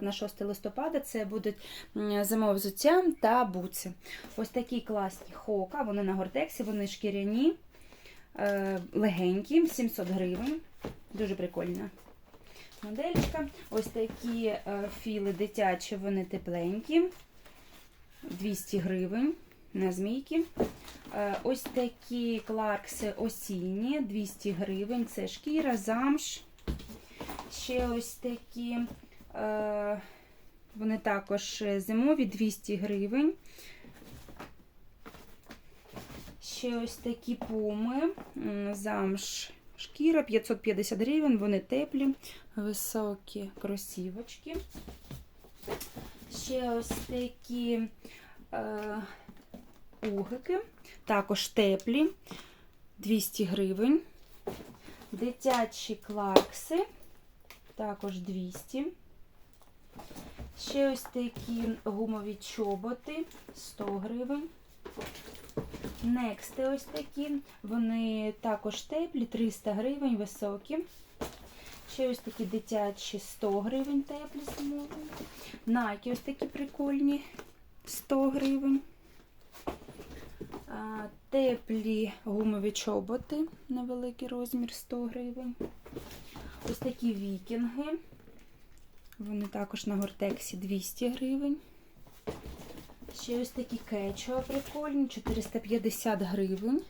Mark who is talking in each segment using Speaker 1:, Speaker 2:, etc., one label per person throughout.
Speaker 1: На 6 листопада це будуть зимове взуття та буци. Ось такі класні хока, вони на гортексі, вони шкіряні, е, легенькі, 700 гривень. Дуже прикольна моделька. Ось такі е, філи дитячі, вони тепленькі, 200 гривень на змійки. Е, Ось такі кларкси осінні, 200 гривень. Це шкіра, замш. Ще ось такі. Е, Вони також зимові 200 гривень. Ще ось такі пуми. Замш шкіра 550 гривень, вони теплі, високі кросівочки. Ще ось такі е, угики, також теплі, 200 гривень. Дитячі клакси, також 200. Ще ось такі гумові чоботи 100 гривень. Нексти ось такі. Вони також теплі, 300 гривень, високі. Ще ось такі дитячі 100 гривень теплі зимові. Найки ось такі прикольні 100 гривень. Теплі гумові чоботи, невеликий розмір 100 гривень. Ось такі вікінги. Вони також на гортексі 200 гривень. Ще ось такі кечо прикольні, 450 гривень.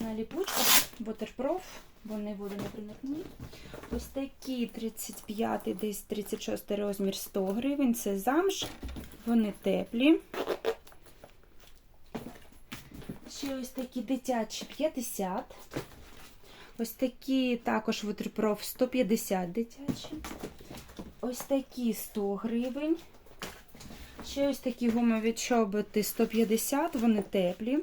Speaker 1: На ліпучках Waterproof, вони водонепримірні. Ось такі 35, десь 36 розмір 100 гривень. Це замш, вони теплі. Ще ось такі дитячі 50. Ось такі також Waterproof 150 дитячі. Ось такі 100 гривень. Ще ось такі гумові чоботи 150, вони теплі.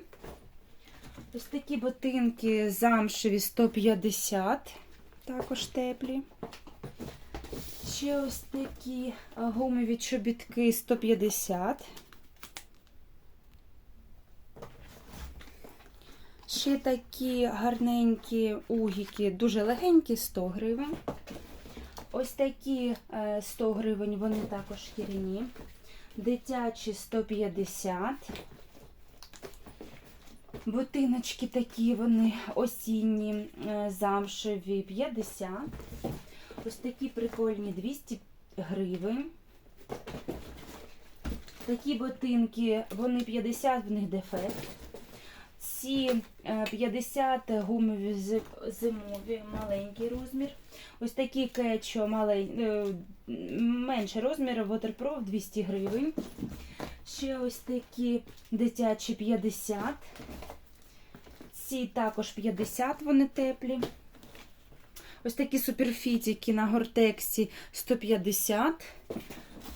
Speaker 1: Ось такі ботинки замшеві 150, також теплі. Ще ось такі гумові чобітки 150. Ще такі гарненькі угіки, дуже легенькі, 100 гривень. Ось такі е, 100 гривень, вони також шкіряні. Дитячі 150. Ботиночки такі, вони осінні, е, замшеві 50. Ось такі прикольні 200 гривень. Такі ботинки, вони 50, в них дефект. Ці е, 50 гумові зимові, маленький розмір. Ось такі кечо малень... е, менший розмір, Waterproof 200 гривень. Ще ось такі дитячі 50. Ці також 50, вони теплі. Ось такі суперфітики на гортексі 150.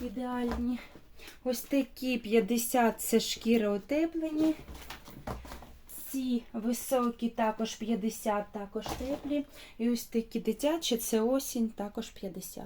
Speaker 1: Ідеальні. Ось такі 50 це шкіри утеплені. Ці високі також 50, також теплі. І ось такі дитячі це осінь, також 50.